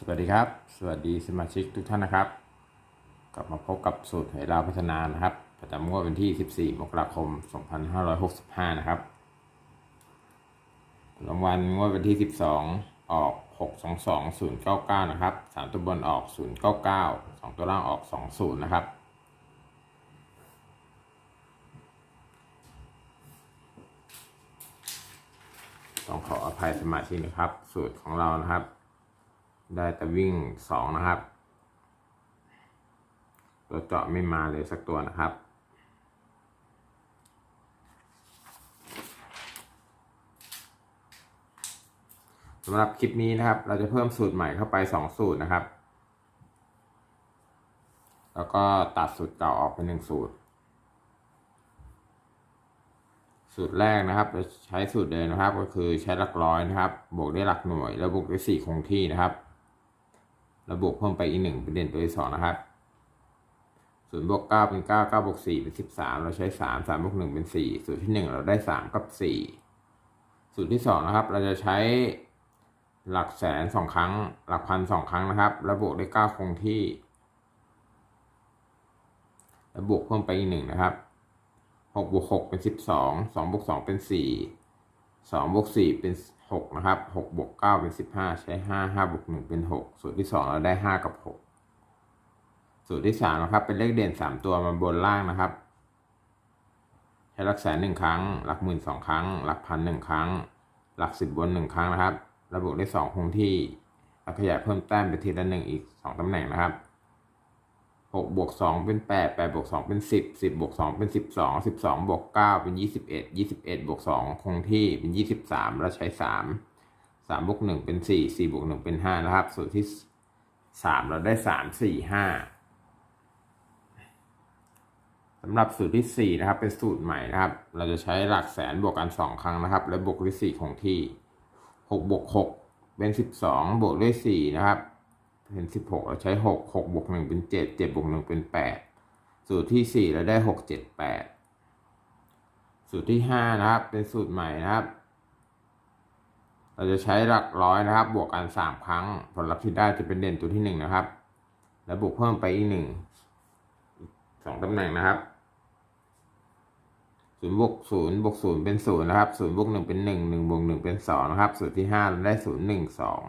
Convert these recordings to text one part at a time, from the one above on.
สวัสดีครับ สวัสดีสมาชิกทุกท่านนะครับ กลับมาพบกับสูตรไหลาวพัฒนานะครับ ประจำงวดวันที่ 14 มกราคม 2565 นะครับรางวัลงวดวันที่ 12 ออก 622099 นะครับ 3 ตัวบนออก 099 2 ตัวล่างออก 20 นะครับต้องขออภัยสมาชิกนะครับ สูตรของเรานะครับ ได้แต่วิ่งสองนะครับ ตัวเจาะไม่มาเลยสักตัวนะครับ สำหรับคลิปนี้นะครับ เราจะเพิ่มสูตรใหม่เข้าไปสองสูตรนะครับ แล้วก็ตัดสูตรเก่าออกเป็นหนึ่งสูตร สูตรแรกนะครับเราใช้สูตรเดิมนะครับ ก็คือใช้หลักร้อยนะครับ บวกด้วยหลักหน่วย แล้วบวกด้วยสี่คงที่นะครับ แล้วบวกเพิ่มไปอีกหนึ่งเป็นเด่นตัวที่สองนะครับศูนย์บวกเก้าเป็นเก้าเก้าบวกสี่เป็นสิบสามเราใช้สามสามบวกหนึ่งเป็นสี่สูตรที่หนึ่งเราได้สามกับสี่สูตรที่สองนะครับ เราจะใช้หลักแสนสองครั้ง หลักพันสองครั้งนะครับ แล้วบวกด้วยเก้าคงที่ แล้วบวกเพิ่มไปอีกหนึ่งนะครับหกบวกหกเป็นสิบสองสองบวกสองเป็นสี่ สองบวกสี่เป็นหกนะครับหกบวกเก้าเป็นสิบห้าใช้ห้าห้าบวกหนึ่งเป็นหกสูตรที่สองเราได้ห้ากับหกสูตรที่สามนะครับ เป็นเลขเด่นสามตัวมาบนล่างนะครับ ใช้หลักแสนหนึ่งครั้ง หลักหมื่นสองครั้ง หลักพันหนึ่งครั้ง หลักสิบบนหนึ่งครั้งนะครับ ระบุได้สองคงที่แล้วขยายเพิ่มแต้มไปทีละหนึ่งอีกสองตำแหน่งนะครับ หกบวกสองเป็นแปดแปดบวกสองเป็นสิบสิบบวกสองเป็นสิบสองสิบสองบวกเก้าเป็นยี่สิบเอ็ดยี่สิบเอ็ดบวกสองคงที่เป็นยี่สิบสามแล้วใช้สามสามบวกหนึ่งเป็นสี่สี่บวกหนึ่งเป็นห้านะครับสูตรที่สามเราได้สามสี่ห้าสำหรับสูตรที่สี่นะครับ เป็นสูตรใหม่นะครับ เราจะใช้หลักแสนบวกกันสองครั้งนะครับ แล้วบวกด้วยสี่คงที่หกบวกหกเป็นสิบสองบวกด้วยสี่นะครับ เป็นสิบหกเราใช้หกหกบวกหนึ่งเป็นเจ็ดเจ็ดบวกหนึ่งเป็นแปดสูตรที่สี่เราได้หกเจ็ดแปดสูตรที่ห้านะครับ เป็นสูตรใหม่นะครับ เราจะใช้หลักร้อยนะครับ บวกกันสามครั้ง ผลลัพธ์ที่ได้จะเป็นเด่นตัวที่หนึ่งนะครับ แล้วบวกเพิ่มไปอีกหนึ่งสองตำแหน่งนะครับศูนย์บวกศูนย์บวกศูนย์เป็นศูนย์นะครับศูนย์บวกหนึ่งเป็นหนึ่งหนึ่งบวกหนึ่งเป็นสองนะครับ สูตรที่ห้าเราได้ศูนย์หนึ่งสอง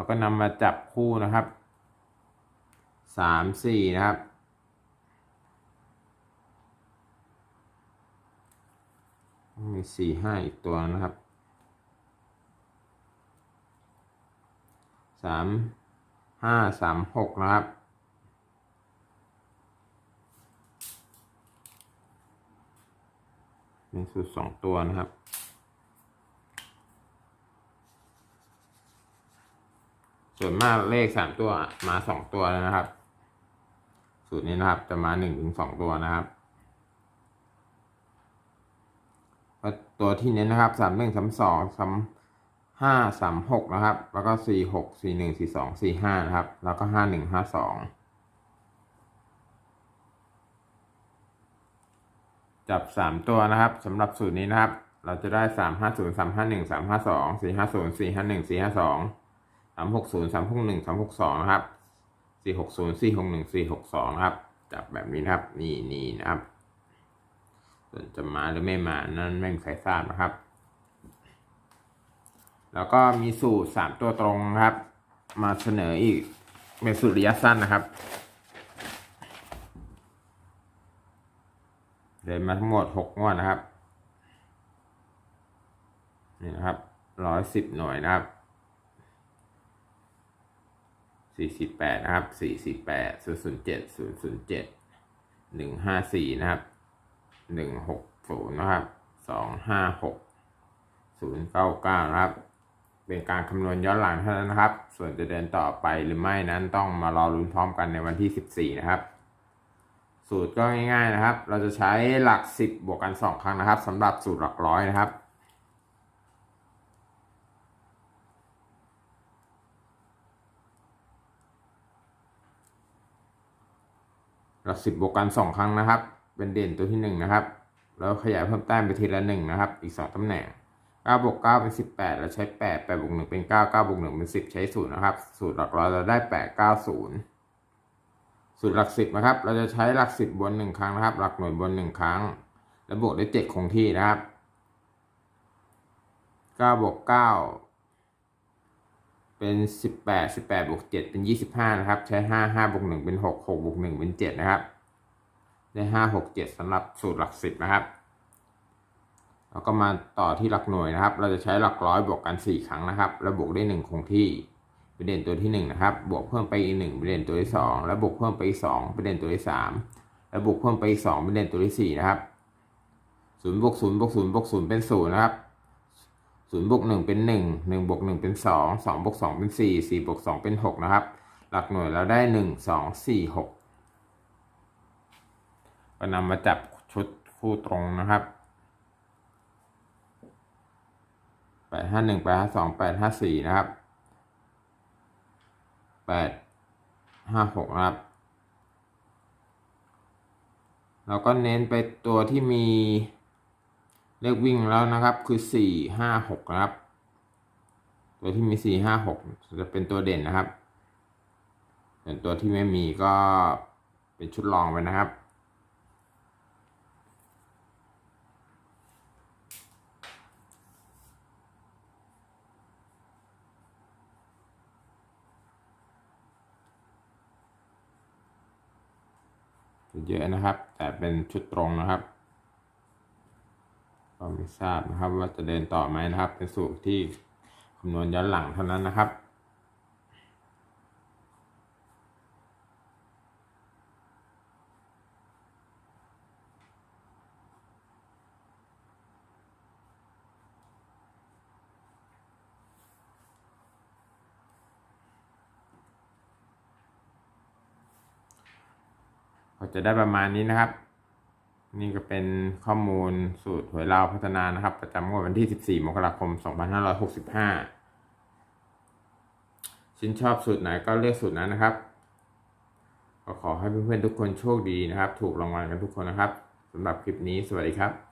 เราก็นำมาจับคู่นะครับสามสี่นะครับ มีสี่ห้าอีกตัวนะครับสามห้าสามหกนะครับเป็นสูตรสองตัวนะครับ ส่วนมากเลขสามตัวมาสองตัวแล้วนะครับ สูตรนี้นะครับ จะมาหนึ่งถึงสองตัวนะครับตัวที่เน้นนะครับสามหนึ่งสามสองสามห้าสามหกนะครับ แล้วก็สี่หกสี่หนึ่งสี่สองสี่ห้านะครับ แล้วก็ห้าหนึ่งห้าสองจับสามตัวนะครับสำหรับสูตรนี้นะครับ เราจะได้สามห้าศูนย์สามห้าหนึ่งสามห้าสองสี่ห้าศูนย์สี่ห้าหนึ่งสี่ห้าสองามหกศูนย์สามหกหนึ่งสามหกสองนะครับสี่หกศูนย์สี่หกหนึ่งสี่หกสองนะครับ จับแบบนี้นะครับ นี่นี่นะครับ ส่วนจะมาหรือไม่มานั่นไม่มีใครทราบนะครับ แล้วก็มีสูตรสามตัวตรงครับ มาเสนออีกเป็นสูตรระยะสั้นนะครับเดินมาทั้งหมดหกงวดนะครับ นี่นะครับร้อยสิบหน่วยนะครับ สี่สิบแปดนะครับสี่สิบแปดศูนย์ศูนย์เจ็ดศูนย์ศูนย์เจ็ดหนึ่งห้าสี่นะครับหนึ่งหกศูนย์นะครับสองห้าหกศูนย์เก้าเก้านะครับ เป็นการคำนวณย้อนหลังเท่านั้นนะครับ ส่วนจะเดินต่อไปหรือไม่นั้นต้องมารอลุ้นพร้อมกันในวันที่ 14 นะครับ สูตรก็ง่ายๆนะครับ เราจะใช้หลัก 10 บวกกัน 2 ครั้งนะครับสำหรับสูตรหลักร้อยนะครับ หลัก10บวกกัน2ครั้งนะครับ เป็นเด่นตัวที่1นะครับ แล้วขยายเพิ่มแต้มไปทีละหนึ่งนะครับ อีกสองตำแหน่งเก้าบวกเก้าเป็นสิบแปดเราใช้แปดแปดบวกหนึ่งเป็นเก้าเก้าบวกหนึ่งเป็นสิบใช้ศูนย์นะครับ สูตรหลักร้อยเราได้แปดเก้าศูนย์สูตรหลักสิบนะครับ เราจะใช้หลักสิบบนหนึ่งครั้งนะครับ หลักหน่วยบนหนึ่งครั้ง แล้วบวกด้วยเจ็ดคงที่นะครับเก้าบวกเก้า เป็นสิบแปดสิบแปดบวกเจ็ดเป็นยี่สิบห้านะครับ ใช้ห้าห้าบวกหนึ่งเป็นหกหกบวกหนึ่งเป็นเจ็ดนะครับ ได้ห้าหกเจ็ดสำหรับสูตรหลักสิบนะครับ แล้วก็มาต่อที่หลักหน่วยนะครับ เราจะใช้หลักร้อยบวกกันสี่ครั้งนะครับ แล้วบวกได้หนึ่งคงที่ป็นเด่นตัวที่หนึ่งนะครับ บวกเพิ่มไปอีกหนึ่งป็นเด่นตัวที่สองแล้วบวกเพิ่มไปอีกสองป็นเด่นตัวที่สามแล้วบวกเพิ่มไปอีกสองป็นเด่นตัวที่สี่นะครับศูนย์บวกศูนย์บวกศูนย์บวกศูนย์เป็นศูนย์นะครับ ศูนย์บวกหนึ่งเป็นหนึ่งหนึ่งบวกหนึ่งเป็นสองสองบวกสองเป็นสี่สี่บวกสองเป็นหกนะครับ หลักหน่วยเราได้หนึ่งสองสี่หกก็นำมาจับชุดคู่ตรงนะครับแปดห้าหนึ่งแปดห้าสองแปดห้าสี่นะครับแปดห้าหกนะครับเราก็เน้นไปตัวที่มี เลขวิ่งแล้วนะครับคือสี่ห้าหกครับ ตัวที่มีสี่ห้าหกจะเป็นตัวเด่นนะครับส่วนตัวที่ไม่มีก็เป็นชุดรองไปนะครับ เยอะนะครับ แต่เป็นชุดตรงนะครับ ก็ไม่ทราบนะครับ ว่าจะเดินต่อไหมนะครับ เป็นสูตรที่คำนวณย้อนหลังเท่านั้นนะครับก็จะได้ประมาณนี้นะครับ นี่ก็เป็นข้อมูลสูตรหวยเราวพัฒนานะครับ ประจำงวดวันที่ 14 มกราคม 2565 ชิ้นชอบสูตรไหนก็เลือกสูตรนั้นนะครับ ก็ขอให้เพื่อนๆทุกคนโชคดีนะครับ ถูกรางวัลกันทุกคนนะครับสำหรับคลิปนี้สวัสดีครับ